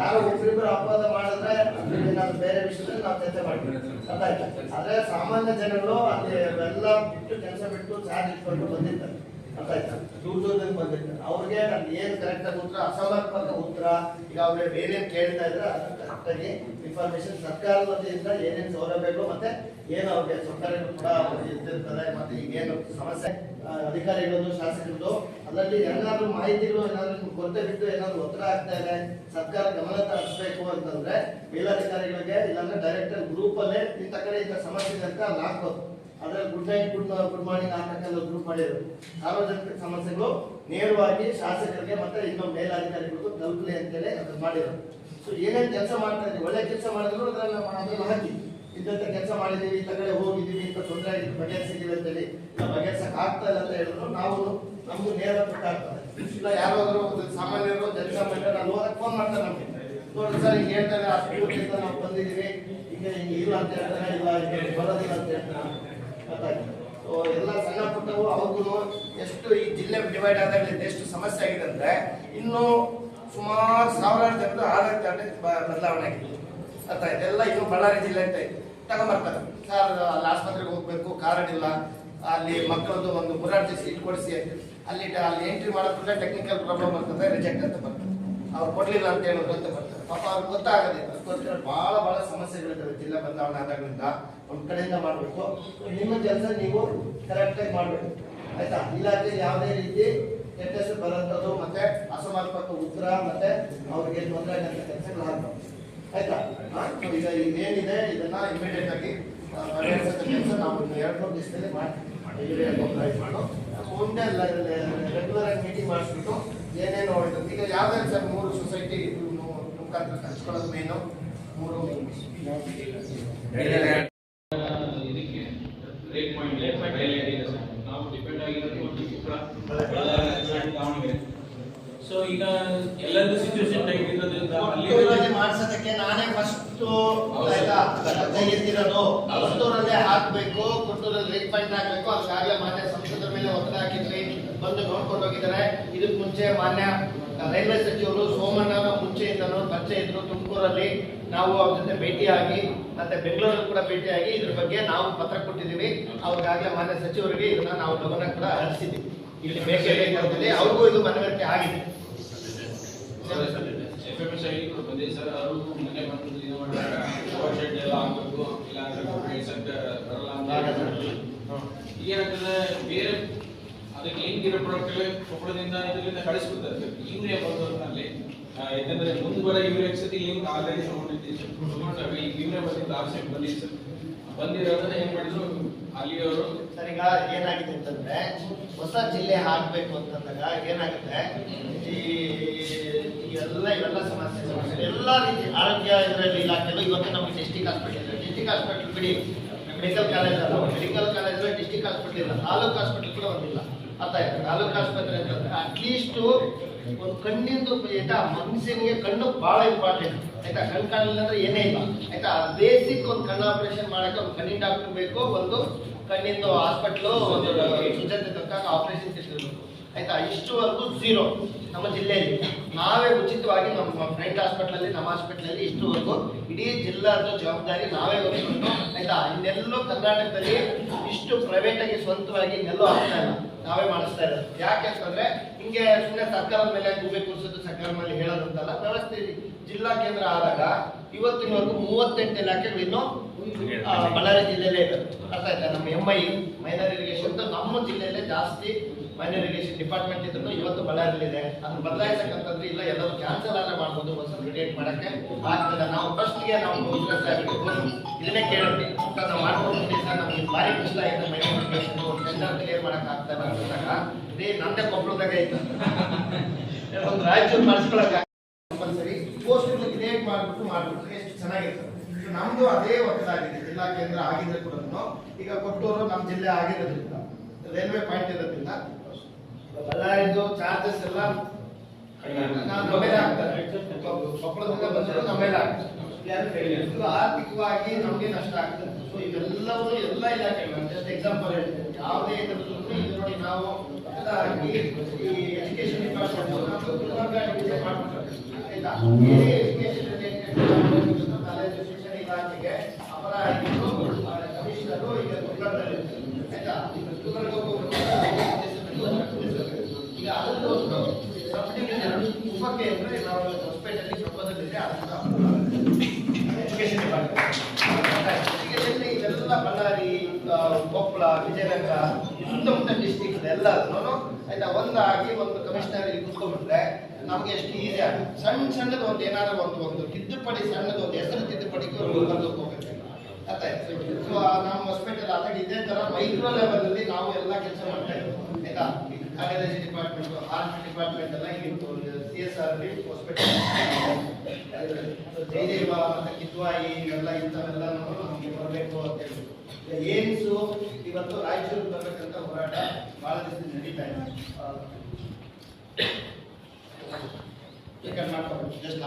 ಯಾರು ಒಬ್ಬರಿಬ್ಬರು ಅಪವಾದ ಮಾಡಿದ್ರೆ ನಾವು ಬೇರೆ ವಿಷಯದಲ್ಲಿ ನಾವು ಚರ್ಚೆ ಮಾಡ್ತೀವಿ. ಆದ್ರೆ ಸಾಮಾನ್ಯ ಜನಗಳು ಅಲ್ಲಿ ಎಲ್ಲ ಬಿಟ್ಟು ಕೆಲಸ ಬಿಟ್ಟು ಚಾರ್ಜ್ ಇಟ್ಕೊಂಡು ಬಂದಿರ್ತಾರೆ. ದೂರ ದೂರದಿಂದ ಬಂದಿರ್ತಾರೆ. ಅವ್ರಿಗೆ ನಾನು ಏನು ಕರೆಕ್ಟ್ ಆಗಿ ಉತ್ತರ, ಅಸಮರ್ಪಕ ಉತ್ತರ, ಈಗ ಅವ್ರಿಗೆ ಬೇರೆ ಕೇಳ್ತಾ ಇದ್ರೆ ಕರೆಕ್ಟ್ ಆಗಿ ಇನ್ಫಾರ್ಮೇಶನ್ ಸರ್ಕಾರದ ವತಿಯಿಂದ ಏನೇನು ಸೌಲಭ್ಯಗಳು ಮತ್ತೆ ಏನು ಅವ್ರಿಗೆ ಸೌಕರ್ಯಗಳು ಕೂಡ ಇರ್ತಿರ್ತದೆ ಮತ್ತೆ ಈಗೇನು ಸಮಸ್ಯೆ ಅಧಿಕಾರಿಗಳು ಶಾಸಕರದ್ದು. ಅದರಲ್ಲಿ ಏನಾದ್ರು ಮಾಹಿತಿಗಳು ಏನಾದ್ರು ಕೊರತೆ ಬಿಟ್ಟು ಏನಾದ್ರು ಒತ್ತಡ ಆಗ್ತಾ ಇದೆ ಸರ್ಕಾರ ಗಮನ ತರಿಸಬೇಕು ಅಂತಂದ್ರೆ ಮೇಲಾಧಿಕಾರಿಗಳಿಗೆ ಇಲ್ಲಾಂದ್ರೆ ಡೈರೆಕ್ಟರ್ ಗ್ರೂಪ್ ಅಲ್ಲೇ ಇಂಥ ಕಡೆ ಇಂಥ ಸಮಸ್ಯೆ ಇದೆ ಅಂತ ಹಾಕ್ಬೋದು. ಅದ್ರಲ್ಲಿ good night good good morning ಹಾಕಕ್ಕೆಲ್ಲ group ಮಾಡಿರೋದು. ಸಾರ್ವಜನಿಕ ಸಮಸ್ಯೆಗಳು ನೇರವಾಗಿ ಶಾಸಕರಿಗೆ ಮತ್ತೆ ಇನ್ನೊಂದು ಮೇಲಧಿಕಾರಿಗಳಿಗೂ ತಲುಪಲಿ ಅಂತೇಳಿ ಅದನ್ನ ಮಾಡಿದ್ರು ಸೊ ಏನೇನು ಕೆಲಸ ಮಾಡ್ತಾ ಇದ್ದೀವಿ? ಒಳ್ಳೆ ಕೆಲಸ ಮಾಡಿದ್ರು ಅದನ್ನು ಅದನ್ನ ಹಾಕಿ. ಇಂಥ ಕೆಲಸ ಮಾಡಿದ್ದೀವಿ, ಇಂಥ ಕಡೆ ಹೋಗಿದ್ದೀವಿ, ಇಂಥ ತೊಂದರೆ ಆಗಿದ್ದು ಬಗೆಹರಿಸಿದ್ದೀವಿ ಅಂತೇಳಿ. ಬಗೆಹರಿಸಕ್ಕೆ ಆಗ್ತಾ ಇಲ್ಲ ಅಂತ ಹೇಳಿದ್ರು. ನಾವು ನಮಗೂ ನೇರ ಆಗ್ತದೆ ಇಲ್ಲ, ಯಾರಾದರೂ ಸಾಮಾನ್ಯರು ಜನಸಾಮಾನ್ಯರು ಅಲ್ಲಿ ಹೋದಾಗ ಫೋನ್ ಮಾಡ್ತಾರೆ ನಮಗೆ ನೋಡಿ, ಸರ್, ಹಿಂಗೆ ಹೇಳ್ತಾರೆ ಆ ಸ್ಕೂಲಿಂದ ನಾವು ಬಂದಿದ್ದೀವಿ. ಹಿಂಗೆ ಹಿಂಗೆ ಇಲ್ಲ ಅಂತ ಹೇಳ್ತಾರೆ ಇಲ್ಲ ಹಿಂಗೆ ಬರೋದಿಲ್ಲ ಅಂತ ಹೇಳ್ತಾರೆ. ಸೊ ಎಲ್ಲ ಸಣ್ಣ ಪುಟ್ಟವು ಅವ್ರಿಗೂ ಎಷ್ಟು ಈ ಜಿಲ್ಲೆ ಡಿವೈಡ್ ಆದಾಗಲಿಂದ ಎಷ್ಟು ಸಮಸ್ಯೆ ಆಗಿದೆ ಅಂದರೆ, ಇನ್ನು ಸುಮಾರು ಸಾವಿರಾರು ಜನರು ಆಡಳಿತ ಬದಲಾವಣೆ ಆಗಿದೆ. ಅರ್ಥ ಆಯ್ತು? ಎಲ್ಲ ಇನ್ನು ಬಳ್ಳಾರಿ ಜಿಲ್ಲೆ ಅಂತ. ಇದೆ. ತಗೊಂಬರ್ತಾರೆ. ಸರ್ ಅಲ್ಲಿ ಆಸ್ಪತ್ರೆಗೆ ಹೋಗ್ಬೇಕು ಕಾರ್ಡ್ ಇಲ್ಲ ಅಲ್ಲಿ ಮಕ್ಕಳದ್ದು ಒಂದು ಮುರಾರ್ಜಿ ಸೀಟ್ ಕೊಡಿಸಿ ಅಲ್ಲಿ ಅಲ್ಲಿ ಎಂಟ್ರಿ ಮಾಡೋದ್ರಿಂದ ಟೆಕ್ನಿಕಲ್ ಪ್ರಾಬ್ಲಮ್ ಬರ್ತದೆ ರಿಜೆಕ್ಟ್ ಅಂತ ಬರ್ತದೆ. ಅವ್ರು ಕೊಡ್ಲಿಲ್ಲ ಅಂತ ಹೇಳೋದು ಅಂತ ಬರ್ತಾರೆ ಪಾಪ ಅವ್ರಿಗೆ ಗೊತ್ತಾಗದೆ, ಅದಕ್ಕೋಸ್ಕರ ಬಹಳ ಬಹಳ ಸಮಸ್ಯೆಗಳಿದ್ದಾವೆ. ಜಿಲ್ಲಾ ಬದಲಾವಣೆ ಆದಾಗಲಿಂದ ಒಂದ್ ಕಡೆಯಿಂದ ಮಾಡಬೇಕು. ನಿಮ್ಮ ಕೆಲಸ ನೀವು ಕರೆಕ್ಟಾಗಿ ಮಾಡಬೇಕು. ಆಯ್ತಾ? ಇಲ್ಲಾಂದ್ರೆ ಯಾವುದೇ ರೀತಿ ಕೆಟ್ಟ ಬರೋಂಥದ್ದು ಮತ್ತೆ ಅಸಮರ್ಪಕ ಉತ್ತರ ಮತ್ತೆ ಅವ್ರಿಗೆ ತೊಂದರೆ ಆಗಂತ ಕೆಲಸಗಳು ಆಗ್ತವೆ ಆಯ್ತಾ? ಈಗ ಇದೇನಿದೆ ಇದನ್ನ ಇಮಿಡಿಯೇಟ್ ಆಗಿ ಕೆಲಸ ನಾವು ಎರಡು ಮೂರು ದಿವಸದಲ್ಲಿ ಮಾಡ್ತೀವಿ ರೆಗ್ಯುಲರ್ ಆಗಿ ಮೀಟಿಂಗ್ ಮಾಡಿಸ್ಬಿಟ್ಟು ಏನೇನು ಈಗ ಯಾವ್ದಾದ್ರು ಸರ್ ಮೂರು ಸೊಸೈಟಿ ಮುಖಾಂತರ ಹಂಚ್ಕೊಳ್ಳೋದು ಮೇನು ಮೂರು ಇದಕ್ಕೆ ಬ್ರೇಕ್ ಪಾಯಿಂಟ್ ಹೈಲೈಟ್ ಇದೆ ಸರ್ ನಾವು ಡಿಪೆಂಡ್ ಆಗಿರೋದು ಒಂದು ಚಿತ್ರ ಬಳ್ಳಾರಿ, ದಾವಣಗೆರೆ ಸೊ ಈಗ ಎಲ್ಲರದ್ದು ಸಿಚುವೇಶನ್ ಟೈಪ್ ಇರೋದ್ರಿಂದ ಅಲ್ಲಿ ಮಾಡ್ಸೋದಕ್ಕೆ ನಾನೇ ಫಸ್ಟ್ ಆಯ್ತಾ? ತೆಗೆದಿರೋದು ಕೊಟ್ಟೂರಲ್ಲೇ ಹಾಕ್ಬೇಕು ಕೊಟ್ಟೂರಲ್ಲಿ ರೇಟ್ ಪಾಯಿಂಟ್ ಹಾಕ್ಬೇಕು ಶಾಲೆ ಮಾನ್ಯ ಸಂಸದರ ಮೇಲೆ ಒತ್ತಡ ಹಾಕಿದ್ರಿ ಬಂದು ನೋಡ್ಕೊಂಡು ಹೋಗಿದ್ದಾರೆ. ಇದಕ್ಕೆ ಮುಂಚೆ ಮಾನ್ಯ ರೈಲ್ವೆ ಸಚಿವರು ಸೋಮಣ್ಣ ಮುಂಚೆಯಿಂದನೂ ಪರಿಚಯ ಇದ್ರು ತುಮಕೂರಲ್ಲಿ. ನಾವು ಅವ್ರ ಜೊತೆ ಭೇಟಿಯಾಗಿ ಮತ್ತೆ ಬೆಂಗಳೂರಲ್ಲಿ ಕೂಡ ಭೇಟಿಯಾಗಿ ಇದ್ರ ಬಗ್ಗೆ ನಾವು ಪತ್ರ ಕೊಟ್ಟಿದ್ದೀವಿ. ಅವ್ರಿಗಾಗಲೇ ಮಾನ್ಯ ಸಚಿವರಿಗೆ ಇದನ್ನ ನಾವು ಗಮನ ಕೂಡ ಹರಿಸಿದ್ದೀವಿ. ಇಲ್ಲಿ ಬೇಕೇ ಅವ್ರಿಗೂ ಇದು ಮನವರಿಕೆ ಆಗಿದೆ ಎಫ್ ಎಂ ಸರ್. ಅವರು ಮನೆ ಬಂದು ಇದು ಮಾಡಿದಾಗ ಶವರ್ ಶೆಡ್ ಎಲ್ಲ ಹಾಕ್ಬೇಕು. ಇಲ್ಲ ಅಂದ್ರೆ ಇಳ್ಸಕ್ಕೆ ಬರಲ್ಲ ಅಂತ. ಏನಾಗ್ತದೆ ಬೇರೆ ಅದಕ್ಕೆ ಹೆಂಗಿರೋ ಪ್ರಾಡಕ್ಟ್ ಕೊಪ್ಪಳದಿಂದ ಇದರಿಂದ ಕಳಿಸ್ಬಿಡ್ತಾರೆ ಯೂರಿಯಾ ಬಂದವ್ರಲ್ಲಿ ಯಾಕಂದ್ರೆ ಮುಂದೆ ಬರೋ ಯೂರಿಯಾ ಸತಿ ಲಿಂಕ್ ಆಲ್ರೆಡಿ ತಗೊಂಡಿದ್ದೀವಿ ಸರ್. ತಗೊಂಡಾಗ ಈಗ ಯೂರಿಯಾ ಬಂದಿದ್ದು ಆಸೆ ಸಿ ಬಂದಿದೆ ಸರ್. ಬಂದಿರೋದನ್ನ ಏನ್ ಮಾಡಿದ್ರು ಅಲ್ಲಿಯವರು? ಸರ್ ಈಗ ಏನಾಗಿದೆ ಅಂತಂದ್ರೆ ಹೊಸ ಜಿಲ್ಲೆ ಹಾಕ್ಬೇಕು ಅಂತಂದಾಗ ಏನಾಗುತ್ತೆ? ಈ ಎಲ್ಲ ಇವೆಲ್ಲ ಸಮಸ್ಯೆ ಎಲ್ಲ ರೀತಿ ಆರೋಗ್ಯ ಇದರಲ್ಲಿ ಇಲಾಖೆಗಳು ಇವತ್ತು ನಮಗೆ ಡಿಸ್ಟಿಕ್ ಹಾಸ್ಪಿಟಲ್ ಇದೆ. ಡಿಸ್ಟಿಕ್ ಹಾಸ್ಪಿಟಲ್ ಬಿಡಿ ಮೆಡಿಕಲ್ ಕಾಲೇಜ್ ಅಲ್ಲ. ಮೆಡಿಕಲ್ ಕಾಲೇಜ್ ಡಿಸ್ಟಿಕ್ ಹಾಸ್ಪಿಟಲ್ ಇಲ್ಲ. ತಾಲೂಕು ಹಾಸ್ಪಿಟಲ್ ಕೂಡ ಒಂದಿಲ್ಲ. ಅರ್ಥ ಆಯ್ತು? ತಾಲೂಕು ಆಸ್ಪತ್ರೆ ಅಂತಂದ್ರೆ ಅಟ್ಲೀಸ್ಟ್ ಒಂದು ಕಣ್ಣಿಂದು ಆಯ್ತಾ ಮನುಷ್ಯನಿಗೆ ಕಣ್ಣು ಬಹಳ ಇಂಪಾರ್ಟೆಂಟ್ ಆಯ್ತಾ? ಕಣ್ ಕಾಣಲಿಲ್ಲ ಅಂದ್ರೆ ಏನೇ ಇಲ್ಲ. ಆಯ್ತಾ? ಬೇಸಿಕ್ ಒಂದು ಕಣ್ಣು ಆಪರೇಷನ್ ಮಾಡಕ್ಕೆ ಒಂದು ಕಣ್ಣಿನ ಡಾಕ್ಟರ್ ಬೇಕು, ಒಂದು ಕಣ್ಣಿಂದು ಹಾಸ್ಪಿಟ್ಲು ಒಂದು ಸುಜಾತೆ ತಕ್ಕ ಆಪರೇಷನ್ ಇರಬೇಕು ಆಯ್ತಾ? ಇಷ್ಟುವರೆಗೂ ಝೀರೋ ನಮ್ಮ ಜಿಲ್ಲೆಯಲ್ಲಿ ನಾವೇ ಉಚಿತವಾಗಿ ನಮ್ಮ ಫ್ರೆಂಡ್ ಹಾಸ್ಪಿಟ್ಲಲ್ಲಿ ನಮ್ಮ ಹಾಸ್ಪಿಟ್ಲಲ್ಲಿ ಇಷ್ಟುವರೆಗೂ ಇಡೀ ಜಿಲ್ಲಾದ ಜವಾಬ್ದಾರಿ ನಾವೇ ವಹಿಸ್ಕೊಂಡು ಆಯ್ತಾ? ಇನ್ನೆಲ್ಲೋ ಕರ್ನಾಟಕದಲ್ಲಿ ಇಷ್ಟು ಪ್ರೈವೇಟ್ ಆಗಿ ಸ್ವಂತವಾಗಿ ಇನ್ನೆಲ್ಲೋ ಆಗ್ತಾ ಇಲ್ಲ. ನಾವೇ ಮಾಡಿಸ್ತಾ ಇರೋದು. ಯಾಕೆ ಅಂತಂದ್ರೆ, ಹಿಂಗೆ ಸುಮ್ಮನೆ ಸರ್ಕಾರದ ಮೇಲೆ ಗುಬ್ಬೆ ಕೂರಿಸೋದು ಸರ್ಕಾರ ಮೇಲೆ ಹೇಳೋದಂತಲ್ಲ, ವ್ಯವಸ್ಥೆ ಇದೆ. ಜಿಲ್ಲಾ ಕೇಂದ್ರ ಆದಾಗ ಇವತ್ತಿನವರೆಗೂ ಮೂವತ್ತೆಂಟು ಇಲಾಖೆಗಳು ಇನ್ನೂ ಬಳ್ಳಾರಿ ಜಿಲ್ಲೆಯಲ್ಲೇ ಇದೆ ಅರ್ಥ ಆಯ್ತಾ? ನಮ್ಮ ಎಂ ಐ ಮೈನರ್ ಇರಿಗೇಷನ್ ನಮ್ಮ ಜಿಲ್ಲೆಯಲ್ಲೇ ಜಾಸ್ತಿ ಮೈನರ್ ಇರಿಗೇಷನ್ ಡಿಪಾರ್ಟ್ಮೆಂಟ್ ಇದ್ರು ಇವತ್ತು ಬಳ್ಳಾರಿಲಿದೆ ಅದನ್ನ ಬದಲಾಯಿಸಕ್ಕಂತಂದ್ರೆ ಇಲ್ಲ, ಎಲ್ಲರೂ ಕ್ಯಾನ್ಸಲ್ ಆದ್ರೆ ಮಾಡ್ಬೋದು ಹೊಸ ಕ್ರಿಯೇಟ್ ಮಾಡಕ್ಕೆ. ಆಗ್ತದೆ. ನಾವು ಫಸ್ಟ್ಗೆ ನಾವು ಬಿಸ್ನೆಸ್ ಆಗಿಬಿಟ್ಟು ಇದನ್ನೇ ಕೇಳೋದು ಸರ್ ನಾವು ಮಾಡ್ಕೊಂಡು ಸರ್, ನಮ್ಗೆ ಭಾರಿ ಕಷ್ಟ ಆಯ್ತು ಮೈನರ್ ಇರಿಗೇಷನ್ ಟೆಂಡರ್ ಕ್ಲಿಯರ್ ಮಾಡಕ್ ಆಗ್ತಾ ಇಲ್ಲ ಇದೇ ನಂದೇ ಕೊಪ್ಪಳದಾಗ ಐತೆ ಒಂದು ರಾಯಚೂರು ಮಾಡಿಸ್ಕೊಳಕ್ಕೆ ಕಂಪಲ್ಸರಿ. ಪೋಸ್ಟ್ ಕ್ರಿಯೇಟ್ ಮಾಡ್ಬಿಟ್ಟು ಮಾಡ್ಬಿಟ್ಟು ಎಷ್ಟು ಚೆನ್ನಾಗಿರ್ತದೆ. ನಮ್ದು ಅದೇ ಒತ್ತಡಾಗಿದೆ ಜಿಲ್ಲಾ ಕೇಂದ್ರ ಆಗಿದ್ರೆ ಕೂಡ ಈಗ ಕೊಟ್ಟೂರು ನಮ್ಮ ಜಿಲ್ಲೆ ಆಗಿರೋದ್ರಿಂದ ರೈಲ್ವೆ ಪಾಯಿಂಟ್ ಇರೋದ್ರಿಂದ ಬಳ್ಳಾರಿದು ಚಾರ್ಜಸ್ ಎಲ್ಲ ನಾವು ನಮ್ಮ ಮೇಲೆ ಆಗ್ತದೆ. ಕೊಪ್ಪಳದಿಂದ ಬಂದರೂ ನಮ್ಮ ಮೇಲೆ ಆಗ್ತದೆ. ಇದು ಆರ್ಥಿಕವಾಗಿ ನಮಗೆ ನಷ್ಟ ಆಗ್ತದೆ. ಸೊ ಇವೆಲ್ಲವೂ ಎಲ್ಲ ಇಲಾಖೆಗಳು ಜಸ್ಟ್ ಎಕ್ಸಾಂಪಲ್ ಹೇಳ್ತೀನಿ. ಯಾವುದೇ ಇದು ನೋಡಿ ನಾವು ಈ ಎಜುಕೇಶನ್ ಡಿಪಾರ್ಟ್ಮೆಂಟ್ ಆಯ್ತಾ? ಎಜುಕೇಶನ್ ನಾವು ಹೊಸಪೇಟೆಯಲ್ಲಿ ಪ್ರಪೋಸಲ್ ಅದನ್ನು ಇವೆಲ್ಲ ಬಳ್ಳಾರಿ ಕೊಪ್ಪಳ ವಿಜಯನಗರ ಸುತ್ತಮುತ್ತ ಡಿಸ್ಟಿಕ್ ಎಲ್ಲರೂ ಆಯ್ತಾ? ಒಂದಾಗಿ ಒಂದು ಕಮಿಷನರ್ ಕೂತ್ಕೊಂಡ್ಬಿಟ್ರೆ ನಮಗೆ ಎಷ್ಟು ಈಸಿ ಆಗುತ್ತೆ ಸಣ್ಣ ಸಣ್ಣದ ಒಂದು ಏನಾದ್ರು ಒಂದು ಒಂದು ತಿದ್ದುಪಡಿ ಸಣ್ಣದ ಒಂದು ಹೆಸರು ತಿದ್ದುಪಡಿಗೆ ಒಂದು ಸೊ ನಮ್ಮ ಹೊಸಪೇಟೆಲ್ ಆದಾಗ ಇದೇ ತರ ಮೈಕ್ರೋ ಲೆವೆಲಲ್ಲಿ ನಾವು ಎಲ್ಲ ಕೆಲಸ ಮಾಡ್ತಾ ಇದ್ದೀವಿ ಆಯ್ತಾ ಕಾಲೇಜ್ ಡಿಪಾರ್ಟ್ಮೆಂಟ್ ಆರ್ಟ್ ಡಿಪಾರ್ಟ್ಮೆಂಟ್ ಎಲ್ಲ ಇತ್ತು C S R hospital Jayadeva ಮತ್ತೆ ಕಿದ್ವಾಯಿ ಇವೆಲ್ಲ ನಮಗೆ ಬರಬೇಕು ಅಂತ ಹೇಳಿದ್ರು ಏಮ್ಸು ಇವತ್ತು ರಾಯಚೂರು ಬರಬೇಕಂತ ಹೋರಾಟ ಭಾಳ ದಿವಸ ನಡೀತಾ ಇದೆ. ಮಾಡ್ಕೋಬೇಕು. ಜಸ್ಟ್